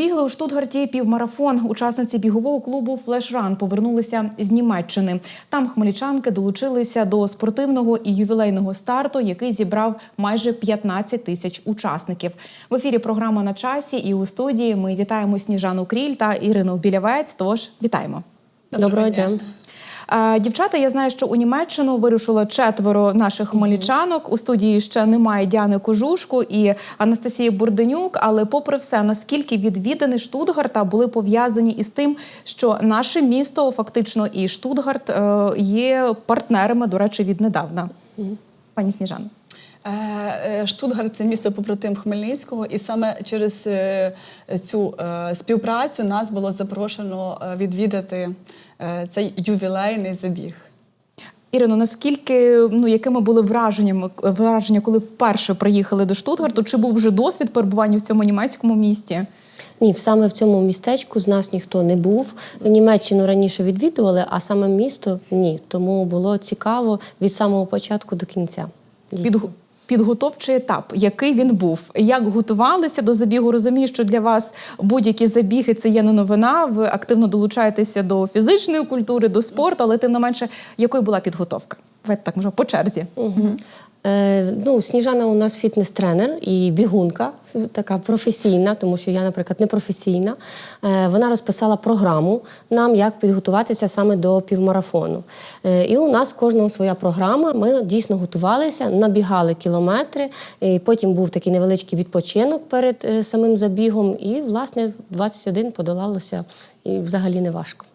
Відбігли у Штутгарті півмарафон. Учасниці бігового клубу Флешран повернулися з Німеччини. Там хмельничанки долучилися до спортивного і ювілейного старту, який зібрав майже 15 тисяч учасників. В ефірі програма на часі і у студії ми вітаємо Сніжану Кріль та Ірину Білявець. Тож вітаємо. Доброго дня. Дівчата, я знаю, що у Німеччину вирушило четверо наших хмельничанок. У студії ще немає Діани Кожушку і Анастасії Бурденюк. Але, попри все, наскільки відвідини Штутгарта були пов'язані із тим, що наше місто, фактично, і Штутгарт е, є партнерами, до речі, віднедавна. Пані Сніжано. Е, е, Штутгарт це місто побратим Хмельницького, і саме через цю співпрацю нас було запрошено відвідати цей ювілейний забіг. Ірино, наскільки ну якими були враженнями враження, коли вперше приїхали до Штутгарту? Чи був вже досвід перебування в цьому німецькому місті? Ні, саме в цьому містечку з нас ніхто не був. Німеччину раніше відвідували, а саме місто ні. Тому було цікаво від самого початку до кінця. Підгу- Підготовчий етап, який він був, як готувалися до забігу? Розумію, що для вас будь-які забіги це є не новина. Ви активно долучаєтеся до фізичної культури, до спорту, але тим не менше, якою була підготовка? Давайте так може по черзі. Е, ну, Сніжана у нас фітнес-тренер і бігунка, така професійна, тому що я, наприклад, не професійна. Е, вона розписала програму нам, як підготуватися саме до півмарафону. Е, і у нас кожного своя програма. Ми дійсно готувалися, набігали кілометри. І потім був такий невеличкий відпочинок перед е, самим забігом. І, власне, в 21 подолалося і взагалі не важко.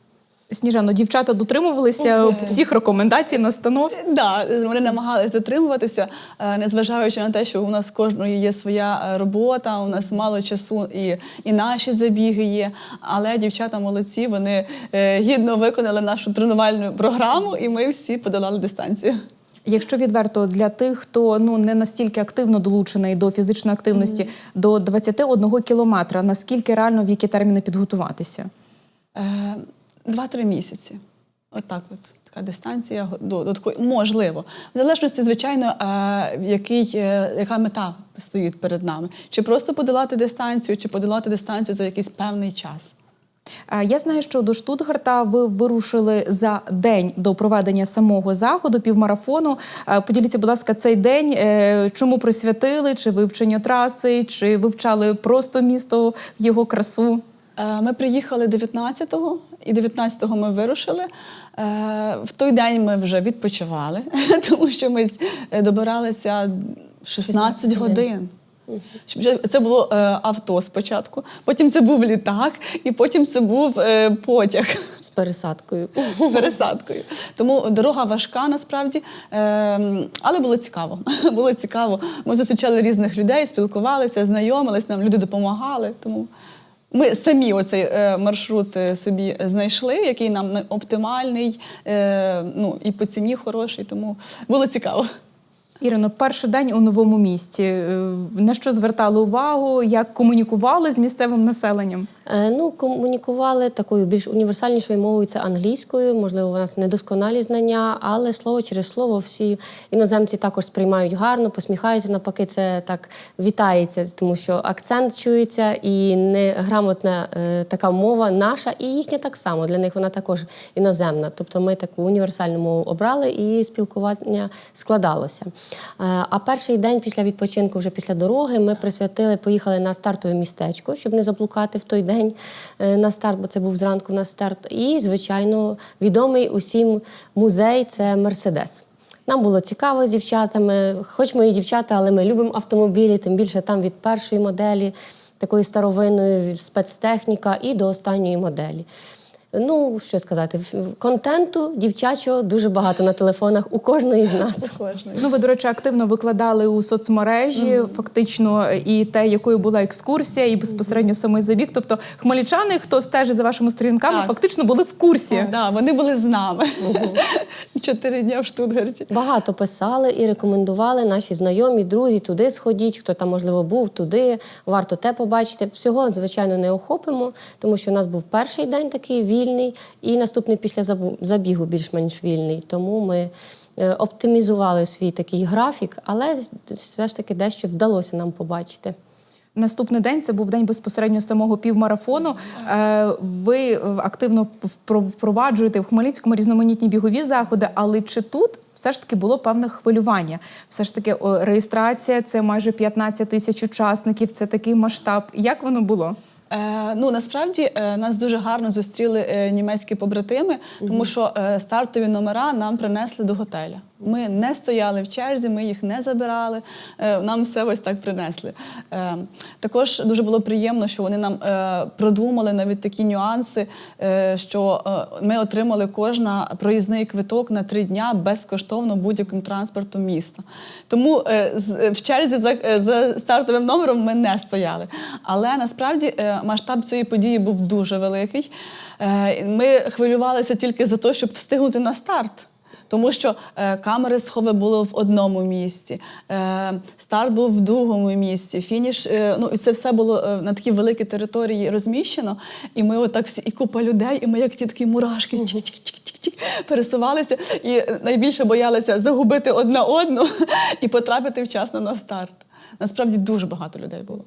Сніжано, дівчата дотримувалися всіх рекомендацій, настанов. Да, вони намагалися дотримуватися, е, незважаючи на те, що у нас кожної є своя е, робота, у нас мало часу і, і наші забіги є. Але дівчата молодці, вони е, гідно виконали нашу тренувальну програму, і ми всі подолали дистанцію. Якщо відверто для тих, хто ну не настільки активно долучений до фізичної активності, до 21 кілометра, наскільки реально в які терміни підготуватися? Е, Два-три місяці. От от. Така дистанція до, до такої можливо. В залежності, звичайно, який, е, яка мета стоїть перед нами. Чи просто подолати дистанцію, чи подолати дистанцію за якийсь певний час. Е, Я знаю, що до Штутгарта ви вирушили за день до проведення самого заходу, півмарафону. Е, Поділіться, будь ласка, цей день. Чому присвятили? Чи вивчення траси, чи вивчали просто місто, його красу? Е, Ми приїхали 19-го, і 19-го ми вирушили. Е, В той день ми вже відпочивали, тому що ми е, добиралися 16 годин. Це було авто спочатку, потім це був літак, і потім це був потяг З пересадкою. з пересадкою. Тому дорога важка насправді, але було цікаво. Було цікаво. Ми зустрічали різних людей, спілкувалися, знайомились, нам люди допомагали. Тому ми самі оцей е, маршрут е, собі знайшли, який нам оптимальний, е, ну і по ціні хороший. Тому було цікаво. Ірино, перший день у новому місті. Е, На що звертали увагу? Як комунікували з місцевим населенням? Е, Ну, комунікували такою більш універсальнішою мовою це англійською. Можливо, у нас недосконалі знання, але слово через слово всі іноземці також сприймають гарно, посміхаються. Навпаки, це так вітається, тому що акцент чується і неграмотна е, така мова наша, і їхня так само. Для них вона також іноземна. Тобто ми таку універсальну мову обрали, і спілкування складалося. Е, А перший день після відпочинку, вже після дороги, ми присвятили, поїхали на стартове містечко, щоб не заблукати в той день е, на старт, бо це був зранку на старт. І, звичайно, відомий усім музей це Мерседес. Нам було цікаво з дівчатами, хоч і дівчата, але ми любимо автомобілі, тим більше там від першої моделі, такої старовинної спецтехніка, і до останньої моделі. Ну, що сказати, контенту дівчачого дуже багато на телефонах у кожної з нас. Кожний. Ну, ви, до речі, активно викладали у соцмережі, фактично, і те, якою була екскурсія, і безпосередньо самий забіг. Тобто, хмельничани, хто стежить за вашими сторінками, Так. фактично були в курсі. Да, вони були з нами. Чотири дні в Штутгарті. Багато писали і рекомендували наші знайомі, друзі, туди сходіть, хто там, можливо, був, туди, варто те побачити. Всього, звичайно, не охопимо, тому що у нас був перший день такий вільний, і наступний після забігу більш-менш вільний. Тому ми е, оптимізували свій такий графік, але все ж таки дещо вдалося нам побачити. Наступний день це був день безпосередньо самого півмарафону. Е, Ви активно впроваджуєте в Хмельницькому різноманітні бігові заходи, але чи тут все ж таки було певне хвилювання? Все ж таки реєстрація це майже 15 тисяч учасників, це такий масштаб. Як воно було? Е, ну насправді е, нас дуже гарно зустріли е, німецькі побратими, тому що стартові номера нам принесли до готеля. Ми не стояли в черзі, ми їх не забирали. е, нам все ось так принесли. Е, також дуже було приємно, що вони нам е, продумали навіть такі нюанси, що ми отримали кожна проїзний квиток на три дня безкоштовно будь-яким транспортом міста. Тому в черзі за, стартовим номером ми не стояли. Але насправді масштаб цієї події був дуже великий. Ми хвилювалися тільки за те, щоб встигнути на старт. Тому що е, камери схови були в одному місці, е, старт був в другому місці, фініш. Е, ну і це все було е, на такій великій території розміщено. І ми отак всі, і купа людей, і ми як ті такі мурашки чик-чик-чик-чик-чик, пересувалися і найбільше боялися загубити одна одну і потрапити вчасно на старт. Насправді дуже багато людей було.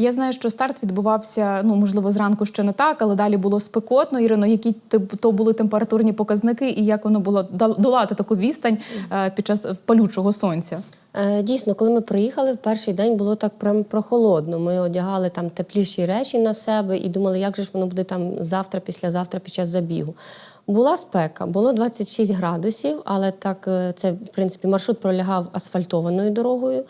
Я знаю, що старт відбувався, ну можливо, зранку ще не так, але далі було спекотно. Ірино, які то були температурні показники, і як воно було дол- долати таку відстань е, під час палючого сонця? Е, Дійсно, коли ми приїхали, в перший день було так прям прохолодно. Ми одягали там тепліші речі на себе і думали, як же ж воно буде там завтра, післязавтра під час забігу. Була спека, було 26 градусів, але так е, це в принципі маршрут пролягав асфальтованою дорогою,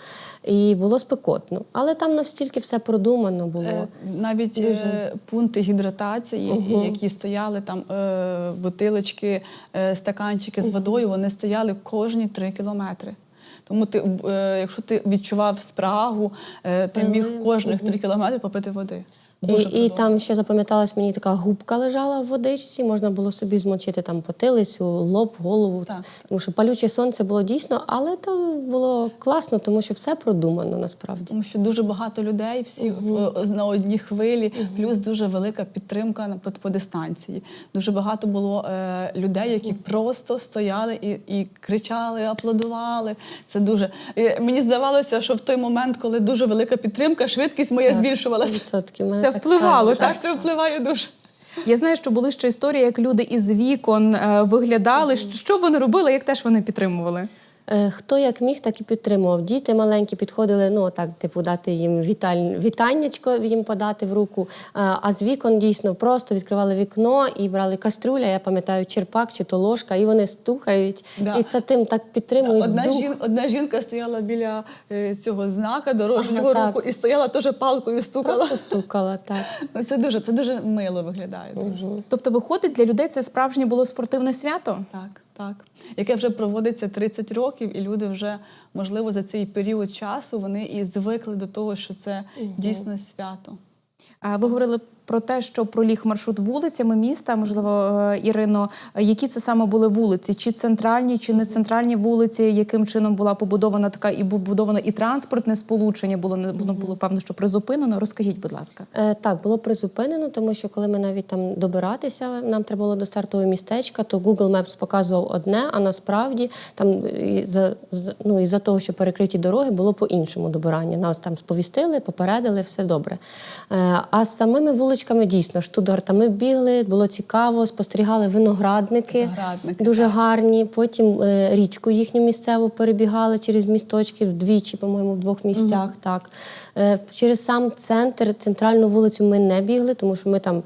і було спекотно. Але там настільки все продумано було. Е, Навіть е, пункти гідратації, які стояли там е, бутилочки, е, стаканчики з водою, вони стояли кожні три кілометри. Тому ти, е, якщо ти відчував спрагу, е, ти міг кожних три кілометри попити води. І, Дуже і продумано. там ще запам'яталась мені така губка лежала в водичці. Можна було собі змочити там потилицю, лоб, голову. Так, Тому що палюче сонце було дійсно, але то було класно, тому що все продумано насправді. Тому що дуже багато людей, всі в, на одній хвилі, плюс дуже велика підтримка на по, по дистанції. Дуже багато було е, людей, які просто стояли і, і кричали, аплодували. Це дуже і мені здавалося, що в той момент, коли дуже велика підтримка, швидкість моя збільшувалася. 100%. Це впливало, так? Так, це впливає дуже. Я знаю, що були ще історії, як люди із вікон е, виглядали. Що вони робили, як теж вони підтримували? Е, Хто як міг, так і підтримував. Діти маленькі підходили, ну так, типу, дати їм віталь... вітаннячко їм подати в руку. А а з вікон дійсно просто відкривали вікно і брали кастрюля, я пам'ятаю, черпак чи то ложка, і вони стукають. Да. І це тим так підтримують. Одна, дух. жін, одна жінка стояла біля е, цього знака дорожнього Ага, руху і стояла теж палкою стукала. Просто стукала, так. Ну, Це дуже, це дуже мило виглядає. Дуже. Тобто, виходить, для людей це справжнє було спортивне свято? Так, так. Яке вже проводиться 30 років, і люди вже, можливо, за цей період часу вони і звикли до того, що це дійсно свято. А Ви говорили про те, що проліг маршрут вулицями міста. Можливо, е, Ірино, е, які це саме були вулиці? Чи центральні, чи не центральні вулиці? Яким чином була побудована така і побудовано і транспортне сполучення? Було не воно було певно, що призупинено. Розкажіть, будь ласка. Е, так, було призупинено, тому що коли ми навіть там добиратися, нам треба було до стартового містечка, то Google Maps показував одне, а насправді там і за, ну, із-за того, що перекриті дороги, було по-іншому добирання. Нас там сповістили, попередили, все добре. Е, а з самими вуличками дійсно Штутгарта ми бігли, було цікаво, спостерігали виноградники, Виноградники, дуже так. гарні. Потім е, річку їхню місцеву перебігали через місточки вдвічі, по-моєму, в двох місцях. Так. Е, через сам центр, центральну вулицю ми не бігли, тому що ми там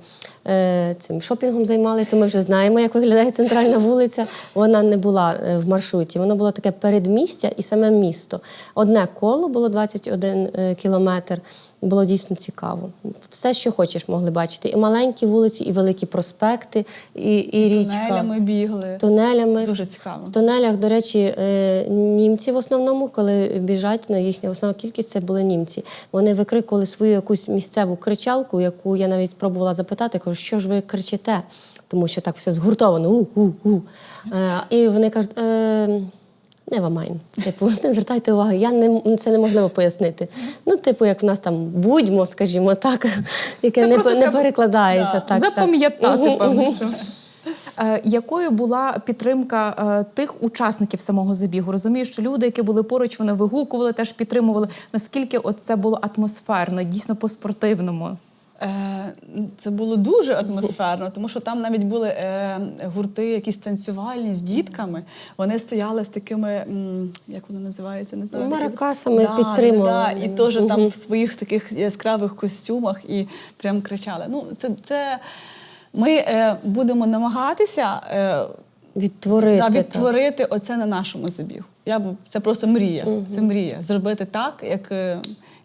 е, цим шопінгом займалися, то ми вже знаємо, як виглядає центральна вулиця. Вона не була е, в маршруті. Воно було таке передмістя і саме місто. Одне коло було 21 е, кілометр. Було дійсно цікаво. Все, що хочеш, могли бачити. І маленькі вулиці, і великі проспекти, і, і річка. Тунелями бігли. Тунелями. Дуже цікаво. В тунелях, до речі, е, німці в основному, коли біжать, ну, їхня основна кількість це були німці. Вони викрикували свою якусь місцеву кричалку, яку я навіть пробувала запитати, кажу, що ж ви кричите? Тому що так все згуртовано. У-у-у. Е, і вони кажуть. Е, Never mind. Типу, не звертайте уваги, я не це неможливо пояснити. Ну, типу, як в нас там будьмо, скажімо так, яке Це не, не треба- перекладається. Да. Так. Запам'ятати, Мгм, певно, що. Е, Якою була підтримка е, тих учасників самого забігу? Розумію, що люди, які були поруч, вони вигукували, теж підтримували. Наскільки це було атмосферно, дійсно по-спортивному? Е, Це було дуже атмосферно, тому що там навіть були е, гурти, якісь танцювальні з дітками. Вони стояли з такими, як вони називаються, не знаю. Маракасами підтримували. Да, і теж там в своїх таких яскравих костюмах і прям кричали. Ну, це, це ми е, будемо намагатися. Відтворити. Да, так. відтворити оце на нашому забігу. Я б це просто мрія. Це мрія зробити так, як,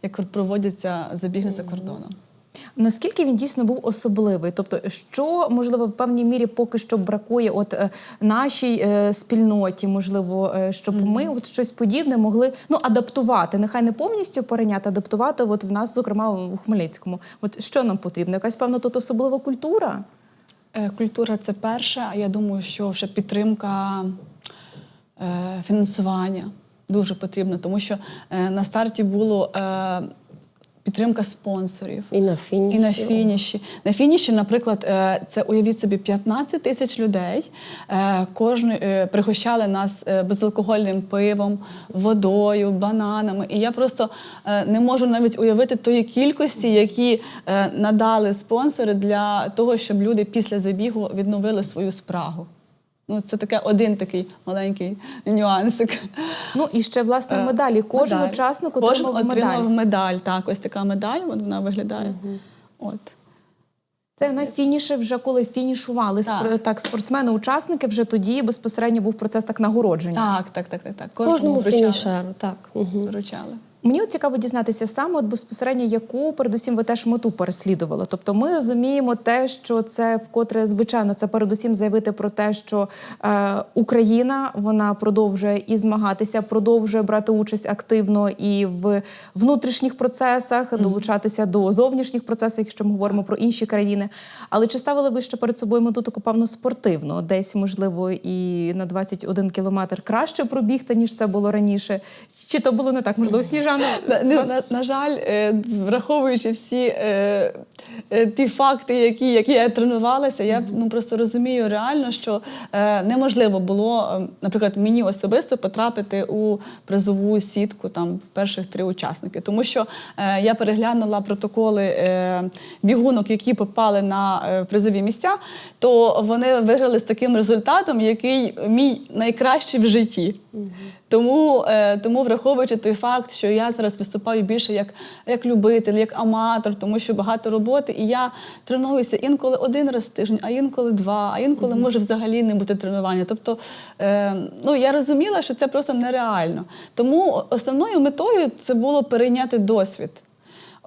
як проводяться забіги за кордоном. Наскільки він дійсно був особливий? Тобто, що можливо в певній мірі поки що бракує от е, нашій е, спільноті, можливо, е, щоб ми от щось подібне могли ну адаптувати, нехай не повністю перейняти, адаптувати. От в нас, зокрема, у Хмельницькому. От що нам потрібно? Якась певна тут особлива культура? Е, Культура це перше, а я думаю, що ще підтримка е, фінансування дуже потрібна, тому що е, на старті було е, підтримка спонсорів. І на фініші. І на фініші. На фініші, наприклад, е, це уявіть собі 15 тисяч людей. Е, Кожен пригощали нас е, безалкогольним пивом, водою, бананами. І я просто не можу навіть уявити тої кількості, які надали спонсори для того, щоб люди після забігу відновили свою спрагу. Ну, це таке один такий маленький нюансик. Ну і ще власне медалі. Кожен Медаль. учасник Кожен отримав медаль. отримав медаль. Так, ось така медаль, от вона виглядає. От. Це на фініші, вже коли фінішували Так. так спортсмени-учасники, вже тоді безпосередньо був процес так нагородження. Так, так, так, так, так. Кожному вручали. фінішеру, так. Угу. Вручали. Мені от цікаво дізнатися саме, от безпосередньо, яку передусім ви теж мету переслідували. Тобто, ми розуміємо те, що це вкотре звичайно, це передусім заявити про те, що е, Україна вона продовжує і змагатися, продовжує брати участь активно і в внутрішніх процесах, долучатися до зовнішніх процесів, якщо ми говоримо про інші країни. Але чи ставили ви ще перед собою мету таку певно спортивну? Десь можливо і на 21 кілометр краще пробігти, ніж це було раніше? Чи то було не так? Можливо, Сніжана На, з ну, на, на жаль, е, враховуючи всі е, е, ті факти, які, які я тренувалася, я ну, просто розумію реально, що неможливо було, е, наприклад, мені особисто потрапити у призову сітку там перших три учасники. Тому що я переглянула протоколи бігунок, які попали на призові місця, то вони виграли з таким результатом, який мій найкращий в житті. Тому, тому, враховуючи той факт, що я зараз виступаю більше як, як любитель, як аматор, тому що багато роботи, і я тренуюся інколи один раз в тиждень, а інколи два, а інколи може взагалі не бути тренування. Тобто, е, ну я розуміла, що це просто нереально. Тому основною метою це було перейняти досвід.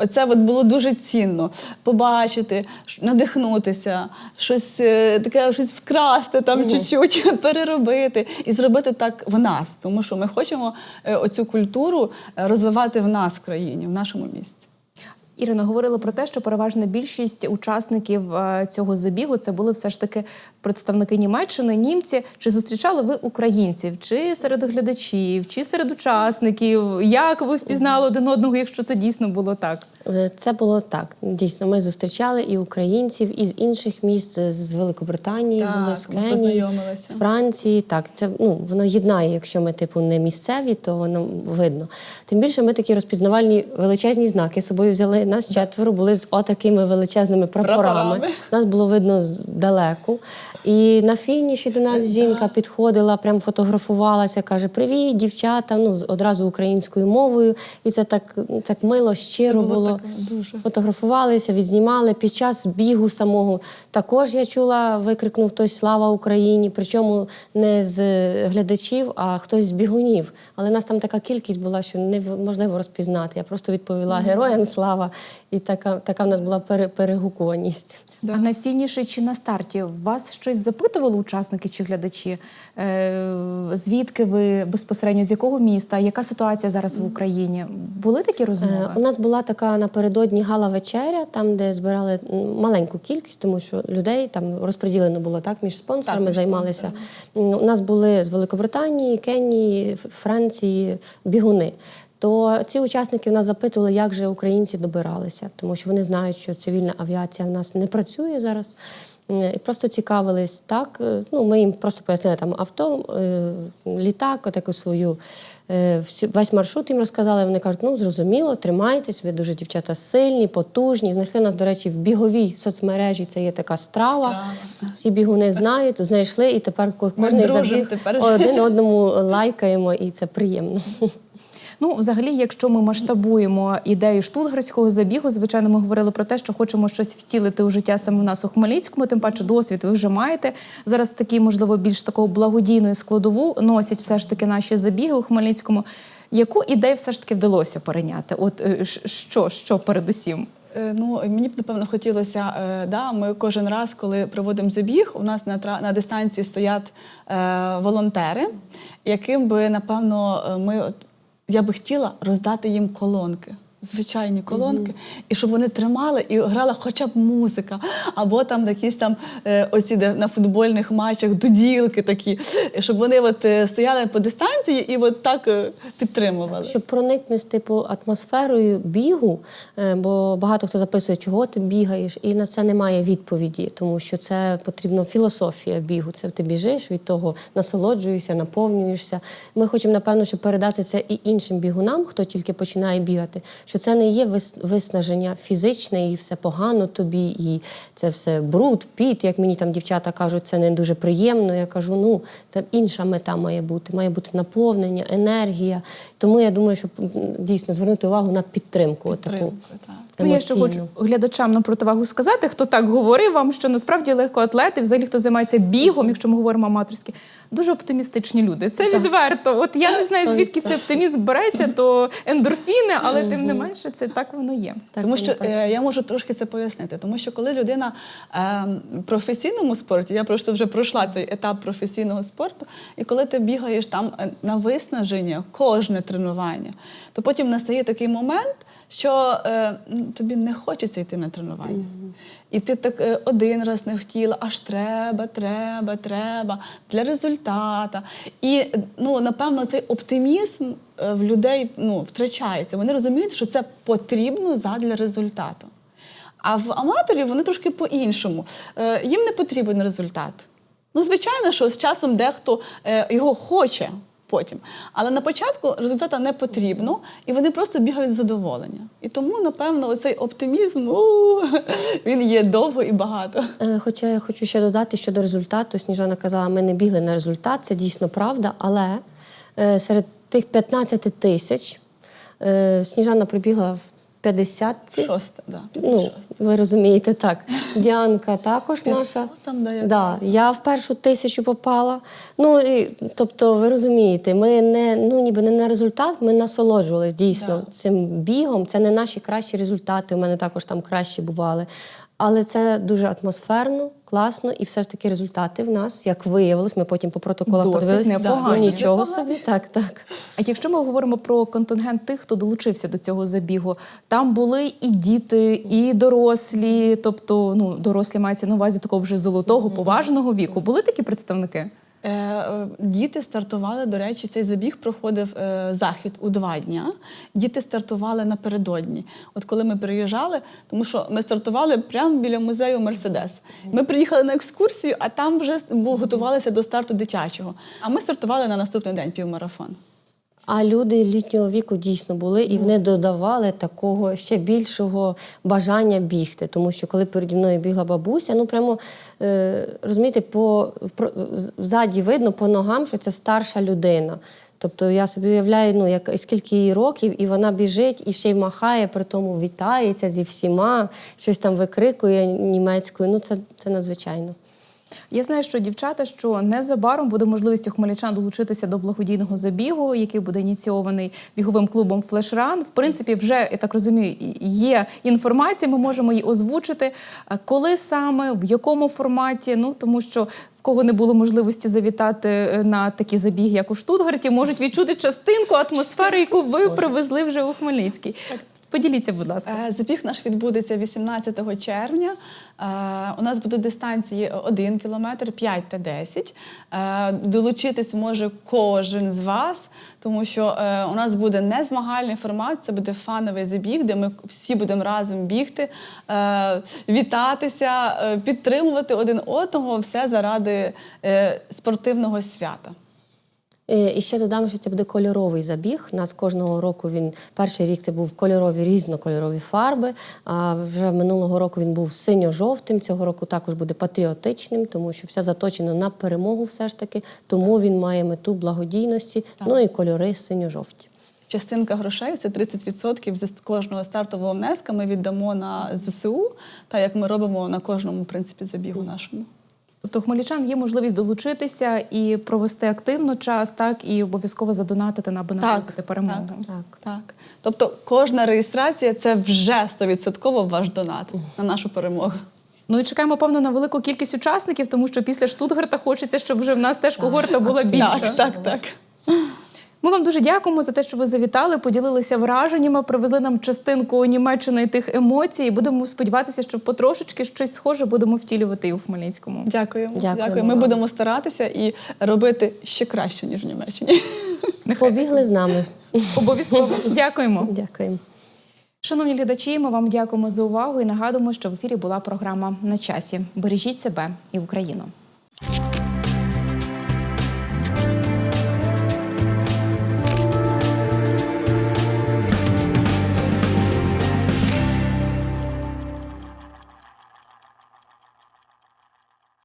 Оце от було дуже цінно побачити, надихнутися, щось е, таке, щось вкрасти там чуть-чуть, переробити і зробити так в нас, тому що ми хочемо е, оцю культуру е, розвивати в нас в країні, в нашому місті. Ірина говорила про те, що переважна більшість учасників е, цього забігу це були все ж таки представники Німеччини, німці. Чи зустрічали ви українців, чи серед глядачів, чи серед учасників? Як ви впізнали один одного, якщо це дійсно було так? Е, Це було так. Дійсно, ми зустрічали і українців, і з інших міст, з Великобританії, Так, були з Кенії, з Франції. Так, це ну воно єднає. Якщо ми типу не місцеві, то воно видно. Тим більше ми такі розпізнавальні величезні знаки з собою взяли. Нас четверо були з отакими величезними прапорами. Прапорами. Нас було видно здалеку. І на фініші до нас жінка підходила, прям фотографувалася, каже: Привіт, дівчата! Ну одразу українською мовою. І це так, так мило, щиро було було. дуже. Фотографувалися, відзнімали під час бігу самого. Також я чула, викрикнув хтось Слава Україні! Причому не з глядачів, а хтось з бігунів. Але нас там така кількість була, що неможливо розпізнати. Я просто відповіла героям слава, і така, така в нас була пере- перегукуваність. Да. А на фініші чи на старті вас щось запитували учасники чи глядачі? Е, звідки ви безпосередньо з якого міста? Яка ситуація зараз в Україні? Були такі розмови? Е, У нас була така напередодні гала вечеря, там де збирали маленьку кількість, тому що людей там розподілено було так між спонсорами. Так, між займалися. М, У нас були з Великобританії, Кенії, Франції бігуни. То ці учасники в нас запитували, як же українці добиралися, тому що вони знають, що цивільна авіація в нас не працює зараз. І просто цікавились так. е, Ну, ми їм просто пояснили там авто, е, літак, отаку свою е, весь маршрут їм розказали. Вони кажуть, ну зрозуміло, тримайтесь, ви дуже дівчата сильні, потужні. Знайшли нас, до речі, в біговій соцмережі. Це є така страва. Всі бігуни знають, знайшли, і тепер кожен забіг тепер. один одному лайкаємо, і це приємно. Ну, взагалі, якщо ми масштабуємо ідею штутгарського забігу, звичайно, ми говорили про те, що хочемо щось втілити у життя саме в нас у Хмельницькому. Тим паче, досвід ви вже маєте. Зараз такий, можливо, більш такого благодійної складову носять все ж таки наші забіги у Хмельницькому. Яку ідею все ж таки вдалося перейняти? От е, що, що передусім? Е, Ну, мені б напевно хотілося, е, да, ми кожен раз, коли проводимо забіг, у нас на, тра- на дистанції стоять е, волонтери, яким би, напевно, ми я би хотіла роздати їм колонки. Звичайні колонки, і щоб вони тримали і грала хоча б музика, або там якісь там е, оці де на футбольних матчах дуділки такі, щоб вони от е, стояли по дистанції і от так е, підтримували. Щоб проникнути типу атмосферою бігу, бо багато хто записує, чого ти бігаєш, і на це немає відповіді, тому що це потрібно філософія бігу. Це ти біжиш, від того насолоджуєшся, наповнюєшся. Ми хочемо, напевно, щоб передати це і іншим бігунам, хто тільки починає бігати, що це не є вис- виснаження фізичне і все погано тобі, і це все бруд, піт, як мені там дівчата кажуть, це не дуже приємно. Я кажу, ну це інша мета має бути. Має бути наповнення, енергія. Тому я думаю, що дійсно звернути увагу на підтримку. Підтримку, таку. так. Ну, я ще хочу глядачам на противагу сказати, хто так говорив вам, що насправді легкоатлети, взагалі хто займається бігом, якщо ми говоримо аматорськи, дуже оптимістичні люди. Це відверто. От я не знаю, звідки цей оптимізм береться, то ендорфіни, але тим не менше, це так воно є. Так, тому що е, я можу трошки це пояснити. Тому що коли людина е, в професійному спорті, я просто вже пройшла цей етап професійного спорту, і коли ти бігаєш там е, на виснаження, кожне тренування, то потім настає такий момент, що е, тобі не хочеться йти на тренування. І ти так е, один раз не хотіла, аж треба, треба, треба для результата. І ну, напевно, цей оптимізм е, в людей ну, втрачається. Вони розуміють, що це потрібно задля результату. А в аматорів вони трошки по-іншому. Е, їм не потрібен результат. Ну, звичайно, що з часом дехто е, його хоче потім. Але на початку результата не потрібно, і вони просто бігають в задоволення. І тому, напевно, оцей оптимізм він є довго і багато. Е, хоча я хочу ще додати щодо результату. Сніжана казала, ми не бігли на результат, це дійсно правда, але е, серед тих 15 тисяч. Е, Сніжана прибігла в. 50-ці. Шоста, да. Ну, ви розумієте, так. Діанка також наша. Там, да, я да, я в першу тисячу попала. Ну, і, тобто, ви розумієте, ми не ну, ніби не на результат, ми насолоджувалися дійсно да. цим бігом. Це не наші кращі результати. У мене також там кращі бували. Але це дуже атмосферно, класно, і все ж таки результати в нас, як виявилось, ми потім по протоколах Досить подивилися. непогані. Ну, нічого собі, так, так. А якщо ми говоримо про контингент тих, хто долучився до цього забігу, там були і діти, і дорослі, тобто ну дорослі мається на увазі такого вже золотого, поважного віку. Були такі представники? Е, е, Діти стартували, до речі, цей забіг проходив е, захід у два дня. Діти стартували напередодні. От коли ми приїжджали, тому що ми стартували прямо біля музею Мерседес. Ми приїхали на екскурсію, а там вже готувалися до старту дитячого. А ми стартували на наступний день півмарафон. А люди літнього віку дійсно були, і вони додавали такого ще більшого бажання бігти. Тому що коли переді мною бігла бабуся, ну прямо е, розумієте, по взаді видно по ногам, що це старша людина. Тобто я собі уявляю, ну як скільки їй років, і вона біжить і ще й махає, при тому вітається зі всіма, щось там викрикує німецькою. Ну це, це надзвичайно. Я знаю, що дівчата, що незабаром буде можливість у хмельничан долучитися до благодійного забігу, який буде ініційований біговим клубом Флешран. В принципі, вже я так розумію, є інформація. Ми можемо її озвучити. Коли саме, в якому форматі? Ну тому що в кого не було можливості завітати е, на такі забіги, як у Штутгарті, можуть відчути частинку атмосфери, яку ви привезли вже у Хмельницький. Поділіться, будь ласка. Е, Забіг наш відбудеться 18 червня. Е, У нас будуть дистанції 1 кілометр, 5 та 10. Е, Долучитись може кожен з вас, тому що у нас буде не змагальний формат, це буде фановий забіг, де ми всі будемо разом бігти, вітатися, підтримувати один одного, все заради спортивного свята. Е, І ще додам, що це буде кольоровий забіг. У нас кожного року він перший рік це був кольорові, різнокольорові фарби. А вже минулого року він був синьо-жовтим. Цього року також буде патріотичним, тому що все заточено на перемогу, все ж таки. Тому він має мету благодійності. Ну і кольори синьо-жовті. Частинка грошей це 30% з кожного стартового внеска ми віддамо на ЗСУ, так як ми робимо на кожному в принципі забігу нашому. Тобто хмельничан є можливість долучитися і провести активно час, так і обов'язково задонатити, аби наблизити перемогу. Так. Так. Тобто кожна реєстрація це вже 100% ваш донат на нашу перемогу. Ну і чекаємо, певно, на велику кількість учасників, тому що після Штутгарта хочеться, щоб вже в нас теж когорта була більша. Так, так, так. Ми вам дуже дякуємо за те, що ви завітали, поділилися враженнями, привезли нам частинку Німеччини і тих емоцій. І будемо сподіватися, що потрошечки щось схоже будемо втілювати і у Хмельницькому. Дякуємо. Дякуємо Дякую. Ми будемо старатися і робити ще краще, ніж в Німеччині. Побігли з нами. Обов'язково дякуємо. Дякуємо. Шановні глядачі, ми вам дякуємо за увагу і нагадуємо, що в ефірі була програма на часі. Бережіть себе і Україну.